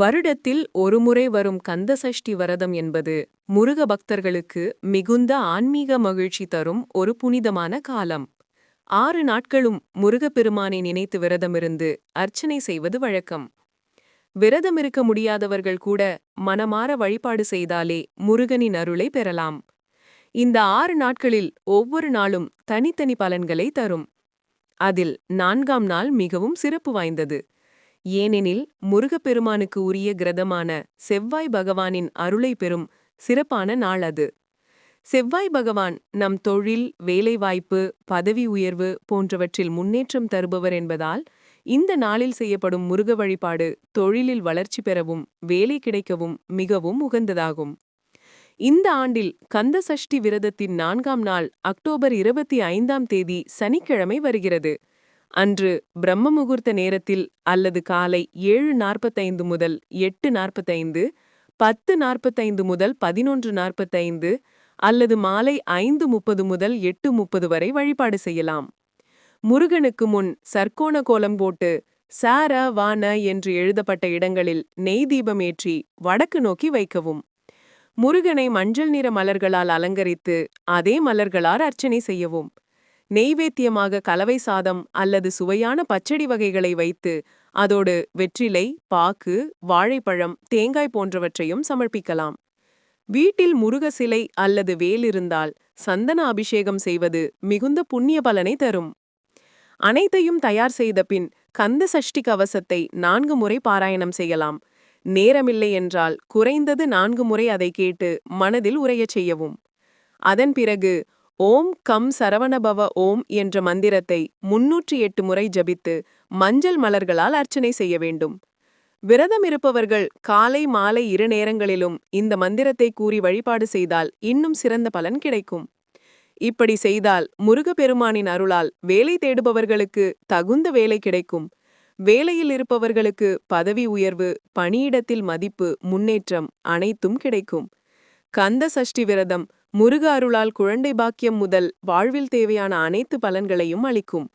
வருடத்தில் ஒருமுறை வரும் கந்தசஷ்டி விரதம் என்பது முருக பக்தர்களுக்கு மிகுந்த ஆன்மீக மகிழ்ச்சி தரும் ஒரு புனிதமான காலம். ஆறு நாட்களும் முருகப்பெருமானை நினைத்து விரதமிருந்து அர்ச்சனை செய்வது வழக்கம். விரதமிருக்க முடியாதவர்கள் கூட மனமாற வழிபாடு செய்தாலே முருகனின் அருளை பெறலாம். இந்த ஆறு நாட்களில் ஒவ்வொரு நாளும் தனித்தனி பலன்களை தரும். அதில் நான்காம் நாள் மிகவும் சிறப்பு வாய்ந்தது. ஏனெனில் முருகப்பெருமானுக்கு உரிய கிரதமான செவ்வாய் பகவானின் அருளை பெறும் சிறப்பான நாள் அது. செவ்வாய் பகவான் நம் தொழில் வேலைவாய்ப்பு பதவி உயர்வு போன்றவற்றில் முன்னேற்றம் தருபவர் என்பதால் இந்த நாளில் செய்யப்படும் முருக வழிபாடு தொழிலில் வளர்ச்சி பெறவும் வேலை கிடைக்கவும் மிகவும் உகந்ததாகும். இந்த ஆண்டில் கந்த சஷ்டி விரதத்தின் நான்காம் நாள் அக்டோபர் இருபத்தி ஐந்தாம் தேதி சனிக்கிழமை வருகிறது. அன்று பிரம்ம முகூர்த்த நேரத்தில் அல்லது காலை ஏழு நாற்பத்தைந்து முதல் எட்டு நாற்பத்தைந்து பத்து நாற்பத்தைந்து முதல் பதினொன்று நாற்பத்தைந்து அல்லது மாலை ஐந்து முப்பது முதல் எட்டு முப்பது வரை வழிபாடு செய்யலாம். முருகனுக்கு முன் சர்க்கோண கோலம் போட்டு சார வான என்று எழுதப்பட்ட இடங்களில் நெய் தீபம் ஏற்றி வடக்கு நோக்கி வைக்கவும். முருகனை மஞ்சள் நிற மலர்களால் அலங்கரித்து அதே மலர்களால் அர்ச்சனை செய்யவும். நெய்வேத்தியமாக கலவை சாதம் அல்லது சுவையான பச்சடி வகைகளை வைத்து அதோடு வெற்றிலை பாக்கு வாழைப்பழம் தேங்காய் போன்றவற்றையும் சமர்ப்பிக்கலாம். வீட்டில் முருக சிலை அல்லது வேல் இருந்தால் சந்தன அபிஷேகம் செய்வது மிகுந்த புண்ணிய பலனை தரும். அனைத்தையும் தயார் செய்த பின் கந்த சஷ்டி கவசத்தை நான்கு முறை பாராயணம் செய்யலாம். நேரமில்லை என்றால் குறைந்தது நான்கு முறை அதை கேட்டு மனதில் உரையச் செய்யவும். அதன் பிறகு ஓம் கம் சரவணபவ ஓம் என்ற மந்திரத்தை முன்னூற்றி எட்டு முறை ஜபித்து மஞ்சள் மலர்களால் அர்ச்சனை செய்ய வேண்டும். விரதம் இருப்பவர்கள் காலை மாலை இரு நேரங்களிலும் இந்த மந்திரத்தை கூறி வழிபாடு செய்தால் இன்னும் சிறந்த பலன் கிடைக்கும். இப்படி செய்தால் முருகப்பெருமானின் அருளால் வேலை தேடுபவர்களுக்கு தகுந்த வேலை கிடைக்கும். வேலையில் இருப்பவர்களுக்கு பதவி உயர்வு பணியிடத்தில் மதிப்பு முன்னேற்றம் அனைத்தும் கிடைக்கும். கந்த சஷ்டி விரதம் முருக அருளால் குழந்தை பாக்கியம் முதல் வாழ்வில் தேவையான அனைத்து பலன்களையும் அளிக்கும்.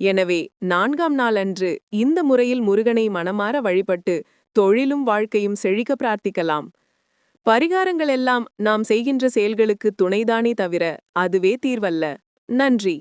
எனவே நான்காம் நாள் அன்று இந்த முறையில் முருகனை மனமாற வழிபட்டு தொழிலும் வாழ்க்கையும் செழிக்க பிரார்த்திக்கலாம். பரிகாரங்கள் எல்லாம் நாம் செய்கின்ற செயல்களுக்கு துணைதானே தவிர அதுவே தீர்வல்ல. நன்றி.